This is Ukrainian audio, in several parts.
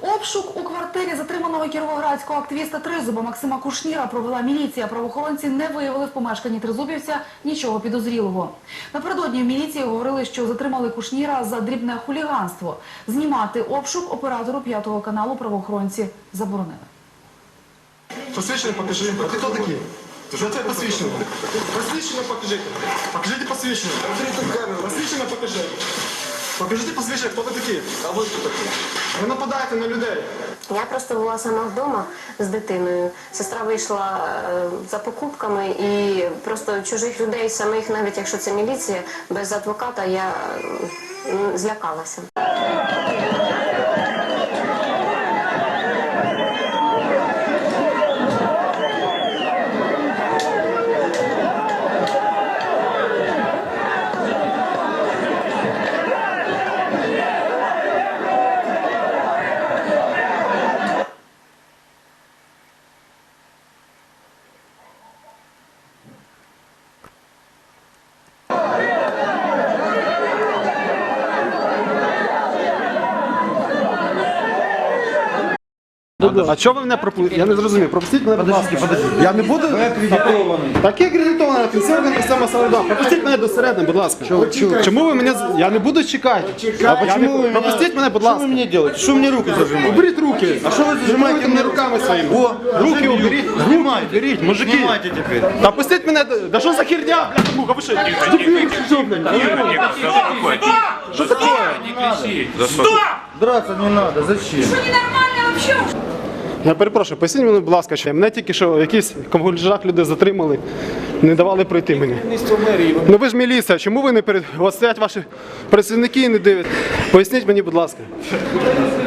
Обшук у квартирі затриманого кіровоградського активіста Тризуба Максима Кушніра провела міліція. Правоохоронці не виявили в помешканні Тризубівця нічого підозрілого. Напередодні в міліції говорили, що затримали Кушніра за дрібне хуліганство. Знімати обшук оператору п'ятого каналу правоохоронці заборонили. Посвящение покажи. А ты кто такие? Что у тебя посвящено? Посвящено покажите. Покажите посвящено. Посвящено покажи. Покажите посвящение, хто ви такі, А ви хто такі. Ви нападаєте на людей. Я просто була сама вдома з дитиною. Сестра вийшла е, за покупками і просто чужих людей, самих, навіть якщо це міліція, без адвоката я е, злякалася. А чого ви мене пропустите? Я не зрозумів. Пропустіть мене, будь ласка. Я не буду. Так я акредитований, пенсіонер місцева самоврядування. Пропустіть мене до середини, будь ласка. Чому ви мене... Я не буду чекати. А почему ви Пропустіть мене, будь ласка. Что вы мне делаете? Что мне руки зажимаете? Уберіть руки. А що ви зажимаєте мене руками своїми? О, Руки уберіть. Снимайте. Уберіть, мужики. Снимайте теперь. Та пустіть мене. Да що за херня, бляха, муха, ви що? Що, блядь? Що таке? Драться не надо. Зачем? Я перепрошую, поясніть мені, будь ласка, що мене тільки що якісь комгульжак люди затримали, не давали пройти мені. Ну ви ж міліція, чому ви не перед... От стоять ваші працівники і не дивляться? Поясніть мені, будь ласка.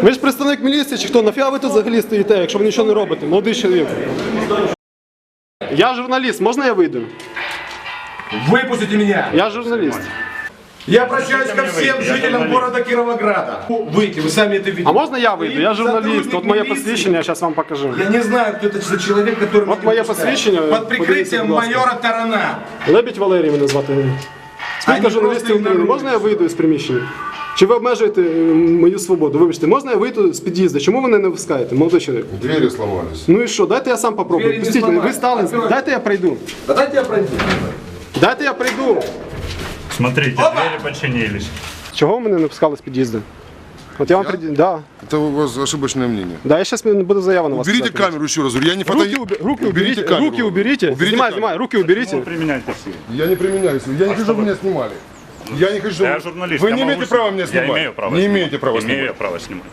Ви ж представник міліції чи хто? Нафіга ви тут взагалі стоїте, якщо ви нічого не робите? Молодий чоловік. Я журналіст, можна я вийду? Выпустите меня! Я журналіст. Я обращаюсь ко всем жителям города Кировограда. Выйти, вы сами это видите. А можна я вийду? Я журналіст. Сотрудник От моє міліції. посвідчення, я зараз вам покажу. Я не знаю, кто это за человек, который... Вот меня мое не пускает. посвящение, Под подивіться, прикрытием будь ласка. майора Тарана. Лебідь Валерій мене звати. Спілка Ані журналістів просто України. ігнорують. Можна я вийду з приміщення? Чи ви обмежуєте е, мою свободу? Вибачте, можна я вийду з під'їзду? Чому ви мене не впускаєте, молодий чоловік? Двери сломались. Ну і що, дайте я сам попробую. Двері не Пустіть мене, ви зламають. стали, дайте я пройду. Да дайте я пройду. Дайте я пройду. Смотрите, двери починились. Чого мене не пускали з під'їзду? От я вам прид... да. Это у вас ошибочное мнение. Да, я зараз буду заяву на вас. Уберите писати. камеру еще раз. говорю. Я не фото... Руки, уби- руки Уберите уберите, камеру. руки уберите. Уберите Снимай, камеру. снимай, руки уберите. Ну, применяйте силу. Я не применяюсь. Я не хочу, чтобы меня снимали. Я не хочу. Я журналист. Вы я не могу имеете права меня снимать. Я имею право Не снимать. имеете права Имею снимать. право снимать.